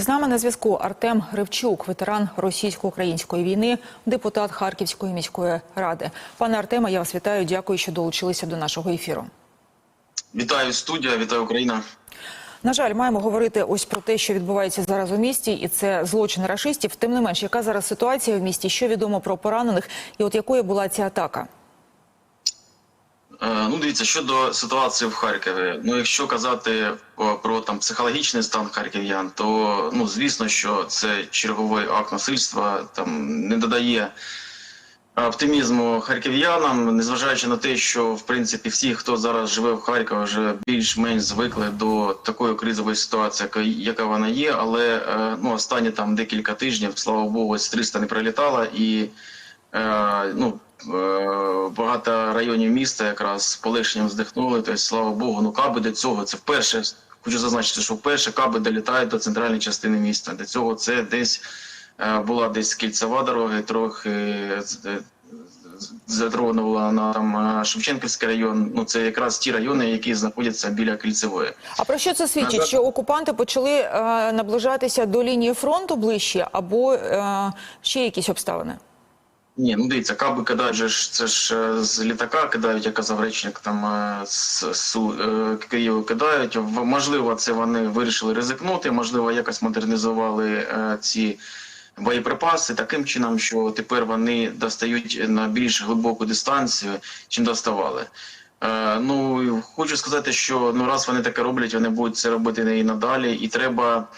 З нами на зв'язку Артем Гривчук, ветеран російсько-української війни, депутат Харківської міської ради. Пане Артеме, я вас вітаю. Дякую, що долучилися до нашого ефіру. Вітаю студія, вітаю Україна. На жаль, маємо говорити ось про те, що відбувається зараз у місті, і це злочин рашистів. Тим не менш, яка зараз ситуація в місті? Що відомо про поранених, і от якою була ця атака? Е, Ну, дивіться, щодо ситуації в Харкові. Ну, якщо казати про там психологічний стан харків'ян, то ну звісно, що це черговий акт насильства, там не додає оптимізму харків'янам, незважаючи на те, що в принципі всі, хто зараз живе в Харкові, вже більш-менш звикли до такої кризової ситуації, яка, вона є. Але е, ну останні там декілька тижнів, слава Богу, з 300 не прилітала і е, ну. Е, Багато районів міста якраз з полегшенням здихнули. Тобто, слава Богу, ну каби до цього це вперше. Хочу зазначити, що вперше каби долітають до центральної частини міста. До цього це десь е, була десь кільцева дорога, трохи е, з- задрована була на там Шевченківський район. Ну це якраз ті райони, які знаходяться біля кільцевої. А про що це свідчить? Що окупанти почали е, наближатися до лінії фронту ближче, або е, ще якісь обставини? Ні, ну дивіться, каби кидають це ж е, з літака кидають, як казав речник, там е, з Су е, Києву кидають. Можливо, це вони вирішили ризикнути, можливо, якось модернізували ці боєприпаси таким чином, що тепер вони достають на більш глибоку дистанцію, чим доставали. Ну хочу сказати, що ну раз вони таке роблять, вони будуть це робити і надалі, і треба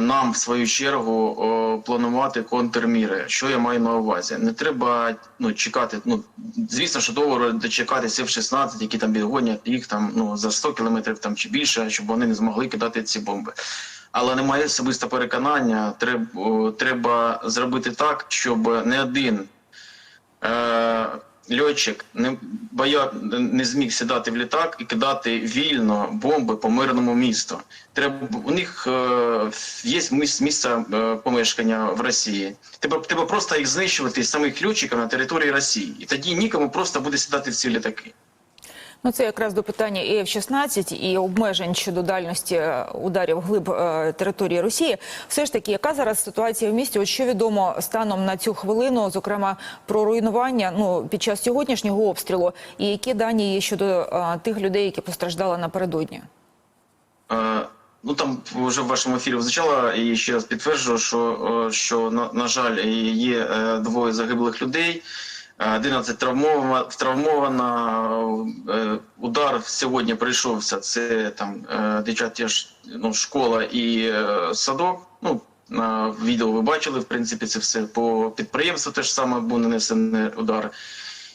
нам в свою чергу планувати контрміри. Що я маю на увазі? Не треба ну чекати. Ну звісно, що довго дочекатися в 16 які там відгонять їх там ну за 100 кілометрів там чи більше, щоб вони не змогли кидати ці бомби. Але немає особисте переконання. Треба, треба зробити так, щоб не один е, льотчик не боя не зміг сідати в літак і кидати вільно бомби по мирному місту. Треба у них е, є міс- місце е, помешкання в Росії. Треба, треба просто їх знищувати самих льотчиків на території Росії, і тоді нікому просто буде сідати в ці літаки. Ну, це якраз до питання і F-16 і обмежень щодо дальності е, ударів глиб е, території Росії. Все ж таки, яка зараз ситуація в місті? От що відомо станом на цю хвилину, зокрема про руйнування ну під час сьогоднішнього обстрілу, і які дані є щодо е, тих людей, які постраждали напередодні? Е, Ну там вже в вашому ефірі звучало, і ще раз підтверджую, що, е, що на, на жаль, є двоє загиблих людей, 11 травмовано, травмовано. Е, Удар сьогодні прийшовся. Це там е, дитяча ну, школа і е, садок. Ну на відео ви бачили, в принципі, це все по підприємству. Теж саме був нанесений удар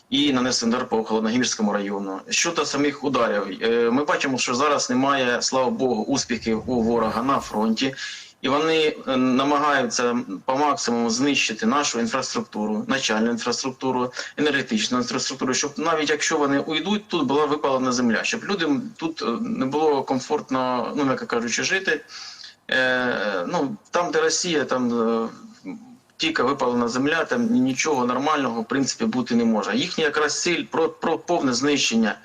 і нанесений удар по Холодногірському району. Щодо самих ударів, ми бачимо, що зараз немає, слава Богу, успіхів у ворога на фронті, і вони е, намагаються по максимуму знищити нашу інфраструктуру, начальну інфраструктуру, енергетичну інфраструктуру, щоб навіть якщо вони уйдуть, тут була випалена земля, щоб людям тут е, не було комфортно, ну м'яко кажучи, жити. Е, ну там, де Росія, там. е, тільки випалена земля, там нічого нормального в принципі бути не може. Їхня якраз ціль про, про повне знищення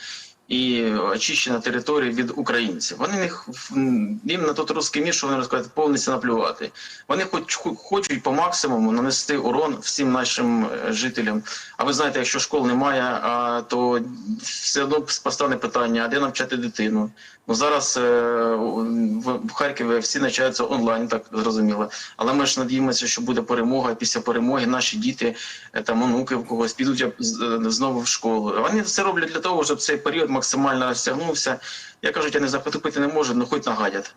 і очищення території від українців. Вони не їм на тот русський мір, що вони розказують, повністю наплювати. Вони хоч хочуть по максимуму нанести урон всім нашим е, жителям. А ви знаєте, якщо школ немає, то все одно постане питання, а де навчати дитину? Ну зараз е, в Харкові всі навчаються онлайн, так зрозуміло. Але ми ж надіємося, що буде перемога. і Після перемоги наші діти, е, там онуки в когось підуть знову в школу. Вони це роблять для того, щоб цей період максимально розтягнувся. Я кажу, я не захопити не можу, ну хоч нагадять.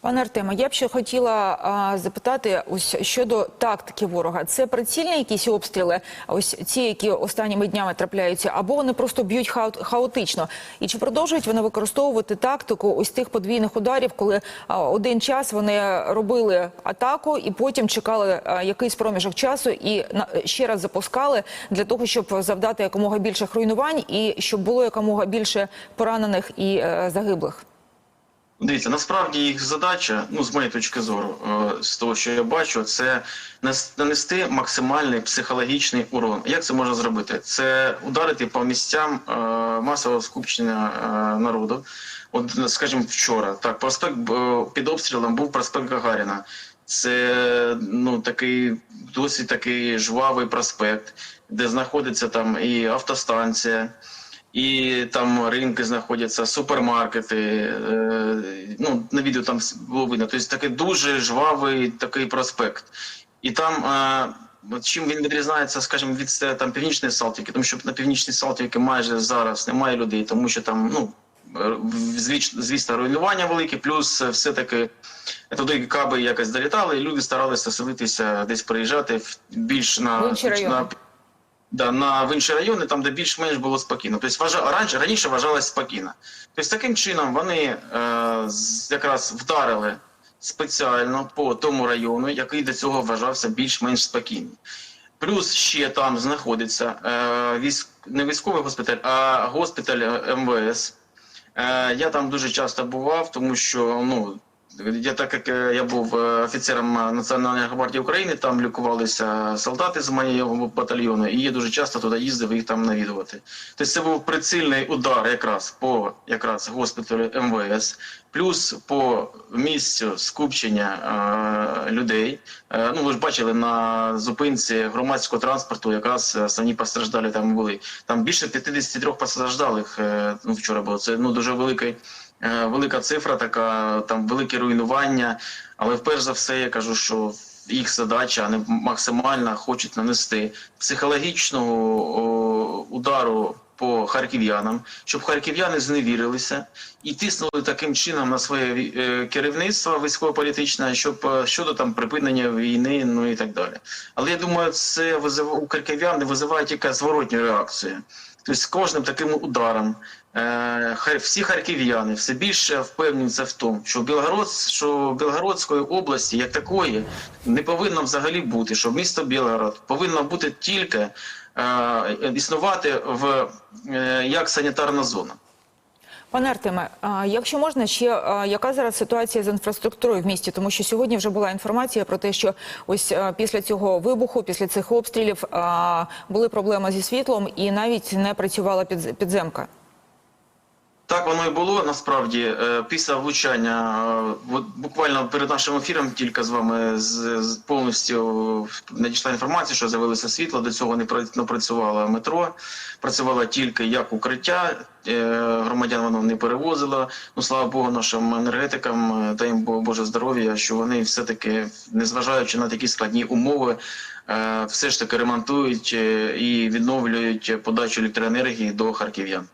Пане Артеме, я б ще хотіла а, запитати ось щодо тактики ворога. Це прицільні якісь обстріли, ось ці, які останніми днями трапляються, або вони просто б'ють хаот- хаотично? І чи продовжують вони використовувати тактику ось тих подвійних ударів, коли а, один час вони робили атаку і потім чекали а, якийсь проміжок часу і на, ще раз запускали для того, щоб завдати якомога більших руйнувань і щоб було якомога більше поранених і е, загиблих? Дивіться, насправді їх задача, ну з моєї точки зору, е, з того, що я бачу, це нанести максимальний психологічний урон. Як це можна зробити? Це ударити по місцям е, масового скупчення е, народу, От, скажімо, вчора, так, проспект під обстрілом був проспект Гагаріна. Це ну такий досить такий жвавий проспект, де знаходиться там і автостанція, і там ринки знаходяться, супермаркети. Е, ну на відео там було видно. Тобто такий дуже жвавий такий проспект. І там е, от чим він відрізняється, скажімо, від е, там північної Салтівки, тому що на північній Салтівки майже зараз немає людей, тому що там ну. Звісно, руйнування велике, плюс все-таки туди каби якось долітали, і люди старалися селитися, десь приїжджати в більш на на, да, на в інші райони, там де більш-менш було спокійно. Тобто вважа, раніше, раніше вважалось спокійно. Тобто таким чином вони е, якраз вдарили спеціально по тому району, який до цього вважався більш-менш спокійним. Плюс ще там знаходиться е, військ, не військовий госпіталь, а госпіталь е, МВС. Е, я там дуже часто бував, тому що ну. Я так як е, я був е, офіцером Національної гвардії України, там лікувалися солдати з моєго батальйону, і я дуже часто туди їздив їх там навідувати. Тобто це був прицільний удар якраз по якраз госпіталю МВС, плюс по місцю скупчення е, людей. Е, ну ви ж бачили на зупинці громадського транспорту, якраз основні постраждалі там були. Там більше 53 постраждалих е, ну, вчора було. Це ну дуже великий. Е, велика цифра, така там велике руйнування. Але вперше за все я кажу, що їх задача вони максимально хочуть нанести психологічного удару по харків'янам, щоб харків'яни зневірилися і тиснули таким чином на своє е, керівництво військово-політичне, щоб е, щодо там припинення війни, ну і так далі. Але я думаю, це у харків'ян не визиває тільки зворотню реакцію. Тобто з кожним таким ударом всі харків'яни все більше впевнюються в тому, що Білгород, що Білгородської області як такої не повинно взагалі бути, що місто Білгород повинно бути тільки е, існувати в е, як санітарна зона. Пане Артеме, якщо можна, ще яка зараз ситуація з інфраструктурою в місті? Тому що сьогодні вже була інформація про те, що ось після цього вибуху, після цих обстрілів були проблеми зі світлом і навіть не працювала підз- підземка. Так воно і було насправді Е, після влучання. е, буквально перед нашим ефіром тільки з вами з, повністю надійшла інформація, що з'явилося світло. До цього не пра- не працювало метро, працювало тільки як укриття. е, Громадян воно не перевозило. Ну слава Богу, нашим енергетикам дай їм Боже здоров'я, що вони все таки, незважаючи на такі складні умови, все ж таки ремонтують і відновлюють подачу електроенергії до харків'ян.